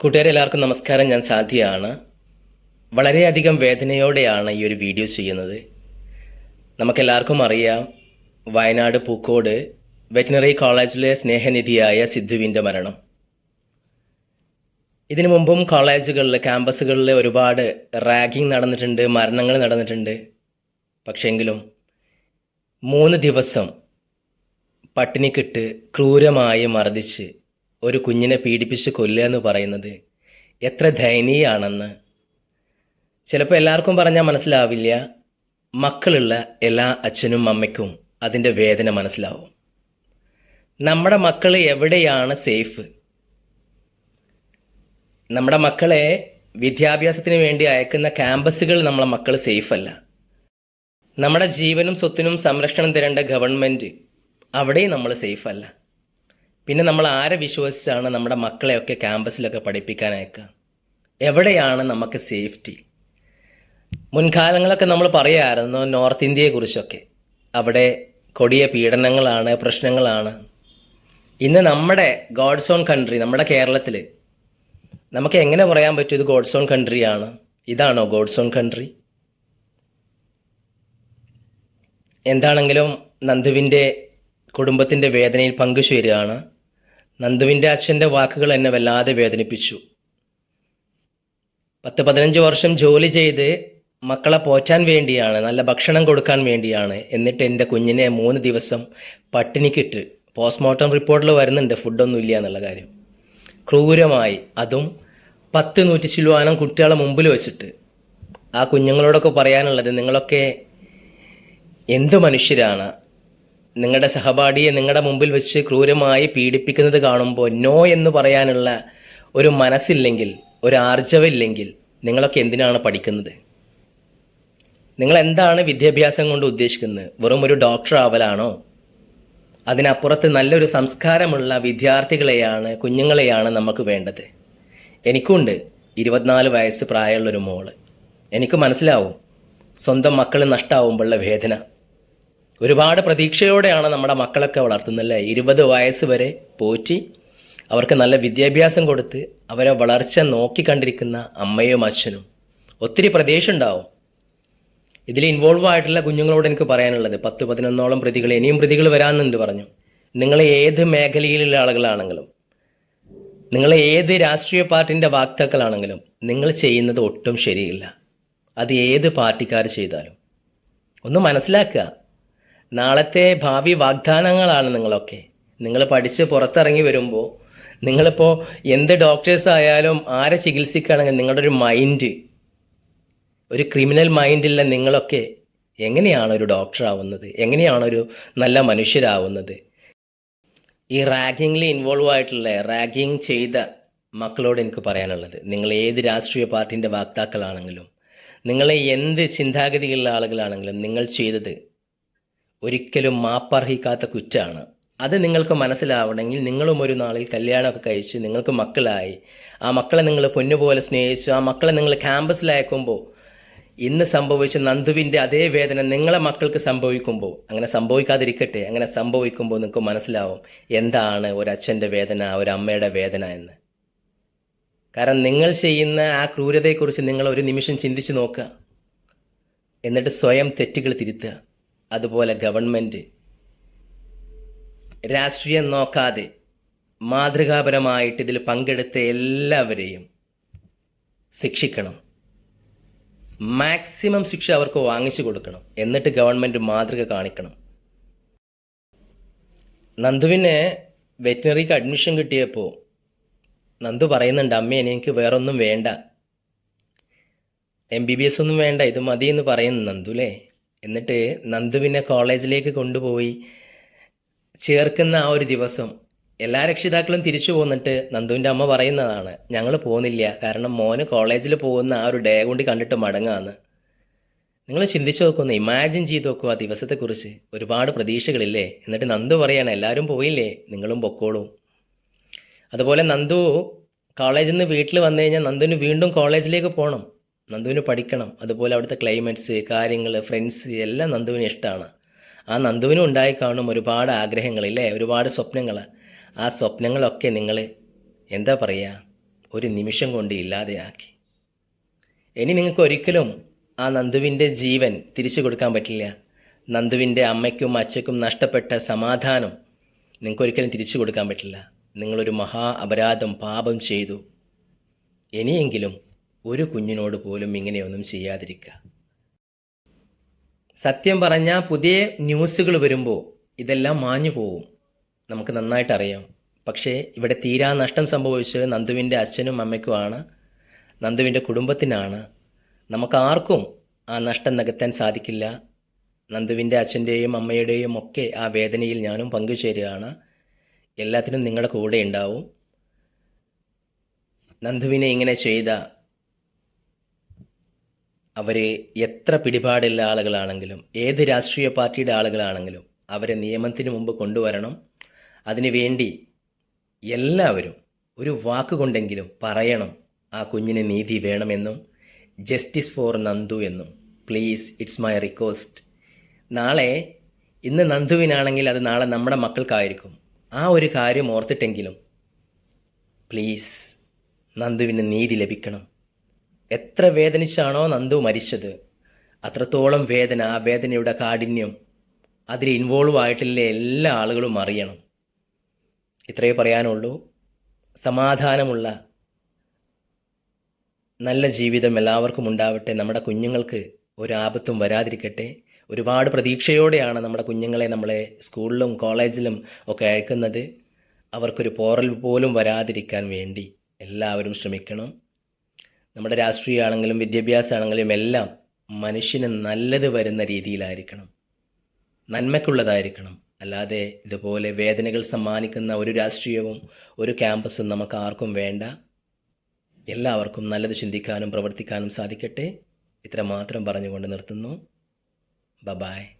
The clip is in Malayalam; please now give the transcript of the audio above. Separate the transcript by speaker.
Speaker 1: കൂട്ടുകാരെ എല്ലാവർക്കും നമസ്കാരം. ഞാൻ സാധ്യയാണ്. വളരെയധികം വേദനയോടെയാണ് ഈ ഒരു വീഡിയോ ചെയ്യുന്നത്. നമുക്കെല്ലാവർക്കും അറിയാം വയനാട് പൂക്കോട് വെറ്റിനറി കോളേജിലെ സ്നേഹനിധിയായ സിദ്ധുവിന്റെ മരണം. ഇതിനു മുമ്പും കോളേജുകളിൽ ക്യാമ്പസുകളിൽ ഒരുപാട് റാഗിങ് നടന്നിട്ടുണ്ട് മരണങ്ങൾ നടന്നിട്ടുണ്ട്. പക്ഷെങ്കിലും മൂന്ന് ദിവസം പട്ടിണിക്കിട്ട് ക്രൂരമായി മർദ്ദിച്ച് ഒരു കുഞ്ഞിനെ പീഡിപ്പിച്ച് കൊല്ലുക എന്ന് പറയുന്നത് എത്ര ദയനീയാണെന്ന്. ചിലപ്പോൾ എല്ലാവർക്കും പറഞ്ഞാൽ മനസ്സിലാവില്ല. മക്കളുള്ള എല്ലാ അച്ഛനും അമ്മയ്ക്കും അതിന്റെ വേദന മനസ്സിലാവും. നമ്മുടെ മക്കൾ എവിടെയാണ് സേഫ്? നമ്മുടെ മക്കളെ വിദ്യാഭ്യാസത്തിന് വേണ്ടി അയക്കുന്ന ക്യാമ്പസുകൾ നമ്മളെ മക്കൾ സേഫ് അല്ല നമ്മുടെ ജീവനും സ്വത്തിനും സംരക്ഷണം തരേണ്ട ഗവൺമെന്റ് അവിടെയും നമ്മൾ സേഫ് അല്ല പിന്നെ നമ്മൾ ആരെ വിശ്വസിച്ചാണ് നമ്മുടെ മക്കളെയൊക്കെ ക്യാമ്പസിലൊക്കെ പഠിപ്പിക്കാൻ അയക്കുക എവിടെയാണ് നമുക്ക് സേഫ്റ്റി? മുൻകാലങ്ങളൊക്കെ നമ്മൾ പറയുമായിരുന്നു നോർത്ത് ഇന്ത്യയെക്കുറിച്ചൊക്കെ അവിടെ കൊടിയ പീഡനങ്ങളാണ് പ്രശ്നങ്ങളാണ്. ഇന്ന് നമ്മുടെ ഗോഡ്സ് ഓൺ കൺട്രി നമ്മുടെ കേരളത്തിൽ നമുക്ക് എങ്ങനെ പറയാൻ പറ്റും ഇത് ഗോഡ്സ് ഓൺ കൺട്രിയാണ്? ഇതാണോ ഗോഡ്സ് ഓൺ കൺട്രി? എന്താണെങ്കിലും നന്ദുവിന്റെ കുടുംബത്തിന്റെ വേദനയിൽ പങ്കുചേരുകയാണ്. നന്ദുവിന്റെ അച്ഛന്റെ വാക്കുകൾ എന്നെ വല്ലാതെ വേദനിപ്പിച്ചു. പത്ത് പതിനഞ്ച് വർഷം ജോലി ചെയ്ത് മക്കളെ പോറ്റാൻ വേണ്ടിയാണ് നല്ല ഭക്ഷണം കൊടുക്കാൻ വേണ്ടിയാണ് എന്നിട്ട് എന്റെ കുഞ്ഞിനെ മൂന്ന് ദിവസം പട്ടിണിക്കിട്ട് പോസ്റ്റ്മോർട്ടം റിപ്പോർട്ടിൽ വരുന്നുണ്ട് ഫുഡൊന്നും ഇല്ല എന്നുള്ള കാര്യം. ക്രൂരമായി. അതും പത്ത് നൂറ്റി ശിലുവാനം കുട്ടികളെ മുമ്പിൽ വെച്ചിട്ട്. ആ കുഞ്ഞുങ്ങളോടൊക്കെ പറയാനുള്ളത് നിങ്ങളൊക്കെ എന്ത് മനുഷ്യരാണ്? നിങ്ങളുടെ സഹപാഠിയെ നിങ്ങളുടെ മുമ്പിൽ വെച്ച് ക്രൂരമായി പീഡിപ്പിക്കുന്നത് കാണുമ്പോൾ നോ എന്ന് പറയാനുള്ള ഒരു മനസ്സില്ലെങ്കിൽ ഒരു ആർജവില്ലെങ്കിൽ നിങ്ങളൊക്കെ എന്തിനാണ് പഠിക്കുന്നത്? നിങ്ങൾ എന്താണ് വിദ്യാഭ്യാസം കൊണ്ട് ഉദ്ദേശിക്കുന്നത്? വെറും ഒരു ഡോക്ടർ ആവലാണോ? അതിനപ്പുറത്ത് നല്ലൊരു സംസ്കാരമുള്ള വിദ്യാർത്ഥികളെയാണ് കുഞ്ഞുങ്ങളെയാണ് നമുക്ക് വേണ്ടത്. എനിക്കുണ്ട് ഇരുപത്തിനാല് വയസ്സ് പ്രായമുള്ളൊരു മോൾ. എനിക്ക് മനസ്സിലാവും സ്വന്തം മക്കൾ നഷ്ടാവുമ്പോഴുള്ള വേദന. ഒരുപാട് പ്രതീക്ഷയോടെയാണ് നമ്മുടെ മക്കളൊക്കെ വളർത്തുന്നല്ലേ ഇരുപത് വയസ്സ് വരെ പോറ്റി അവർക്ക് നല്ല വിദ്യാഭ്യാസം കൊടുത്ത് അവരെ വളർച്ച നോക്കിക്കണ്ടിരിക്കുന്ന അമ്മയും അച്ഛനും. ഒത്തിരി പ്രതീക്ഷ ഉണ്ടാവും ഇതിൽ ഇൻവോൾവ് ആയിട്ടുള്ള കുഞ്ഞുങ്ങളോട് എനിക്ക് പറയാനുള്ളത് പത്ത് പതിനൊന്നോളം പ്രതികൾ ഇനിയും പ്രതികൾ വരാമെന്നുണ്ട് പറഞ്ഞു. നിങ്ങൾ ഏത് മേഖലയിലുള്ള ആളുകളാണെങ്കിലും നിങ്ങൾ ഏത് രാഷ്ട്രീയ പാർട്ടിന്റെ വാക്താക്കളാണെങ്കിലും നിങ്ങൾ ചെയ്യുന്നത് ഒട്ടും ശരിയില്ല. അത് ഏത് പാർട്ടിക്കാർ ചെയ്താലും. ഒന്ന് മനസ്സിലാക്കുക നാളത്തെ ഭാവി വാഗ്ദാനങ്ങളാണ് നിങ്ങളൊക്കെ. നിങ്ങൾ പഠിച്ച് പുറത്തിറങ്ങി വരുമ്പോൾ നിങ്ങളിപ്പോൾ എന്ത് ഡോക്ടേഴ്സ് ആയാലും ആരെ ചികിത്സിക്കുകയാണെങ്കിൽ നിങ്ങളുടെ ഒരു മൈൻഡ് ഒരു ക്രിമിനൽ മൈൻഡുള്ള നിങ്ങളൊക്കെ എങ്ങനെയാണ് ഒരു ഡോക്ടറാവുന്നത് എങ്ങനെയാണ് ഒരു നല്ല മനുഷ്യരാവുന്നത്? ഈ റാഗിങ്ങിൽ ഇൻവോൾവ് ആയിട്ടുള്ള റാഗിങ് ചെയ്ത മക്കളോട് എനിക്ക് പറയാനുള്ളത്. നിങ്ങൾ ഏത് രാഷ്ട്രീയ പാർട്ടിന്റെ വാക്താക്കളാണെങ്കിലും നിങ്ങളെ എന്ത് ചിന്താഗതിയുള്ള ആളുകളാണെങ്കിലും നിങ്ങൾ ചെയ്തത് ഒരിക്കലും മാപ്പർഹിക്കാത്ത കുറ്റാണ്. അത് നിങ്ങൾക്ക് മനസ്സിലാവണമെങ്കിൽ നിങ്ങളും ഒരു നാളിൽ കല്യാണമൊക്കെ കഴിച്ച് നിങ്ങൾക്ക് മക്കളായി. ആ മക്കളെ നിങ്ങൾ പൊന്നുപോലെ സ്നേഹിച്ചു ആ മക്കളെ നിങ്ങൾ ക്യാമ്പസിലയക്കുമ്പോൾ ഇന്ന് സംഭവിച്ച നന്ദുവിന്റെ അതേ വേദന നിങ്ങളെ മക്കൾക്ക് സംഭവിക്കുമ്പോൾ അങ്ങനെ സംഭവിക്കാതിരിക്കട്ടെ അങ്ങനെ സംഭവിക്കുമ്പോൾ നിങ്ങൾക്ക് മനസ്സിലാവും എന്താണ് ഒരച്ഛന്റെ വേദന ഒരു അമ്മയുടെ വേദന എന്ന്. കാരണം നിങ്ങൾ ചെയ്യുന്ന ആ ക്രൂരതയെക്കുറിച്ച് നിങ്ങൾ ഒരു നിമിഷം ചിന്തിച്ച് നോക്കുക. എന്നിട്ട് സ്വയം തെറ്റുകൾ തിരുത്തുക. അതുപോലെ ഗവൺമെന്റ് രാഷ്ട്രീയം നോക്കാതെ മാതൃകാപരമായിട്ട് ഇതിൽ പങ്കെടുത്ത എല്ലാവരെയും ശിക്ഷിക്കണം. മാക്സിമം ശിക്ഷ അവർക്ക് വാങ്ങിച്ചു കൊടുക്കണം. എന്നിട്ട് ഗവൺമെന്റ് മാതൃക കാണിക്കണം. നന്ദുവിനെ വെറ്റിനറിക്ക് അഡ്മിഷൻ കിട്ടിയപ്പോൾ നന്ദു പറയുന്നുണ്ട് അമ്മേ എനിക്ക് വേറൊന്നും വേണ്ട. എം ബി ബി എസ് ഒന്നും വേണ്ട ഇത് മതി എന്ന് പറയുന്നു നന്ദു അല്ലേ എന്നിട്ട് നന്ദുവിനെ കോളേജിലേക്ക് കൊണ്ടുപോയി. ചേർക്കുന്ന ആ ഒരു ദിവസം എല്ലാ രക്ഷിതാക്കളും തിരിച്ചു പോന്നിട്ട് നന്ദുവിന്റെ അമ്മ പറയുന്നതാണ് ഞങ്ങൾ പോകുന്നില്ല കാരണം മോന് കോളേജിൽ പോകുന്ന ആ ഒരു ഡേ കൊണ്ട് കണ്ടിട്ട് മടങ്ങാന്ന്. നിങ്ങൾ ചിന്തിച്ചു നോക്കുന്നു ഇമാജിൻ ചെയ്ത് നോക്കുക ആ ദിവസത്തെക്കുറിച്ച്. ഒരുപാട് പ്രതീക്ഷകളില്ലേ? എന്നിട്ട് നന്ദു പറയാണ് എല്ലാവരും പോയില്ലേ? നിങ്ങളും പൊക്കോളൂ. അതുപോലെ നന്ദു കോളേജിൽ നിന്ന് വീട്ടിൽ വന്നു കഴിഞ്ഞാൽ നന്ദുവിന് വീണ്ടും കോളേജിലേക്ക് പോകണം നന്ദുവിന് പഠിക്കണം. അതുപോലെ അവിടുത്തെ ക്ലൈമറ്റ്സ് കാര്യങ്ങൾ ഫ്രണ്ട്സ് എല്ലാം നന്ദുവിന് ഇഷ്ടമാണ് ആ നന്ദുവിനും ഉണ്ടായി കാണും ഒരുപാട് ആഗ്രഹങ്ങളില്ലേ? ഒരുപാട് സ്വപ്നങ്ങൾ ആ സ്വപ്നങ്ങളൊക്കെ നിങ്ങൾ എന്താ പറയുക ഒരു നിമിഷം കൊണ്ട് ഇല്ലാതെയാക്കി. ഇനി നിങ്ങൾക്ക് ഒരിക്കലും ആ നന്ദുവിന്റെ ജീവൻ തിരിച്ചു കൊടുക്കാൻ പറ്റില്ല. നന്ദുവിന്റെ അമ്മയ്ക്കും അച്ഛക്കും നഷ്ടപ്പെട്ട സമാധാനം നിങ്ങൾക്ക് ഒരിക്കലും തിരിച്ചു കൊടുക്കാൻ പറ്റില്ല. നിങ്ങളൊരു മഹാ അപരാധം പാപം ചെയ്തു. ഇനിയെങ്കിലും ഒരു കുഞ്ഞിനോട് പോലും ഇങ്ങനെയൊന്നും ചെയ്യാതിരിക്കുക. സത്യം പറഞ്ഞാൽ പുതിയ ന്യൂസുകൾ വരുമ്പോൾ ഇതെല്ലാം മാഞ്ഞു പോവും. നമുക്ക് നന്നായിട്ട് അറിയാം. പക്ഷേ ഇവിടെ തീരാ നഷ്ടം സംഭവിച്ചത് നന്ദുവിന്റെ അച്ഛനും അമ്മയ്ക്കുമാണ്. നന്ദുവിന്റെ കുടുംബത്തിനാണ്. നമുക്കാർക്കും ആ നഷ്ടം നികത്താൻ സാധിക്കില്ല. നന്ദുവിന്റെ അച്ഛന്റെയും അമ്മയുടെയും ഒക്കെ ആ വേദനയിൽ ഞാനും പങ്കുചേരുകയാണ്. എല്ലാത്തിനും നിങ്ങളുടെ കൂടെ ഉണ്ടാവും. നന്ദുവിനെ ഇങ്ങനെ ചെയ്ത അവർ എത്ര പിടിപാടുള്ള ആളുകളാണെങ്കിലും ഏത് രാഷ്ട്രീയ പാർട്ടിയുടെ ആളുകളാണെങ്കിലും അവരെ നിയമത്തിന് മുമ്പ് കൊണ്ടുവരണം. അതിനുവേണ്ടി എല്ലാവരും ഒരു വാക്കുകൊണ്ടെങ്കിലും പറയണം. ആ കുഞ്ഞിന് നീതി വേണമെന്നും ജസ്റ്റിസ് ഫോർ നന്ദു എന്നും. പ്ലീസ് ഇറ്റ്സ് മൈ റിക്വസ്റ്റ് നാളെ ഇന്ന് നന്ദുവിനാണെങ്കിൽ അത് നാളെ നമ്മുടെ മക്കൾക്കായിരിക്കും. ആ ഒരു കാര്യം ഓർത്തിട്ടെങ്കിലും പ്ലീസ് നന്ദുവിന് നീതി ലഭിക്കണം. എത്ര വേദനിച്ചാണോ നന്ദു മരിച്ചത്? അത്രത്തോളം വേദന ആ വേദനയുടെ കാഠിന്യം. അതിൽ ഇൻവോൾവ് ആയിട്ടുള്ള എല്ലാ ആളുകളും അറിയണം. ഇത്രയേ പറയാനുള്ളൂ. സമാധാനമുള്ള നല്ല ജീവിതം എല്ലാവർക്കും ഉണ്ടാവട്ടെ. നമ്മുടെ കുഞ്ഞുങ്ങൾക്ക് ഒരാപത്തും വരാതിരിക്കട്ടെ. ഒരുപാട് പ്രതീക്ഷയോടെയാണ് നമ്മുടെ കുഞ്ഞുങ്ങളെ നമ്മളെ സ്കൂളിലും കോളേജിലും ഒക്കെ അയക്കുന്നത്. അവർക്കൊരു പോറൽ പോലും വരാതിരിക്കാൻ വേണ്ടി എല്ലാവരും ശ്രമിക്കണം. നമ്മുടെ രാഷ്ട്രീയമാണെങ്കിലും വിദ്യാഭ്യാസമാണെങ്കിലും എല്ലാം മനുഷ്യന് നല്ലത് വരുന്ന രീതിയിലായിരിക്കണം. നന്മയ്ക്കുള്ളതായിരിക്കണം. അല്ലാതെ ഇതുപോലെ വേദനകൾ സമ്മാനിക്കുന്ന ഒരു രാഷ്ട്രീയവും ഒരു ക്യാമ്പസും നമുക്ക് ആർക്കും വേണ്ട. എല്ലാവർക്കും നല്ലത് ചിന്തിക്കാനും പ്രവർത്തിക്കാനും സാധിക്കട്ടെ. ഇത്ര മാത്രം പറഞ്ഞുകൊണ്ട് നിർത്തുന്നു. ബബായ്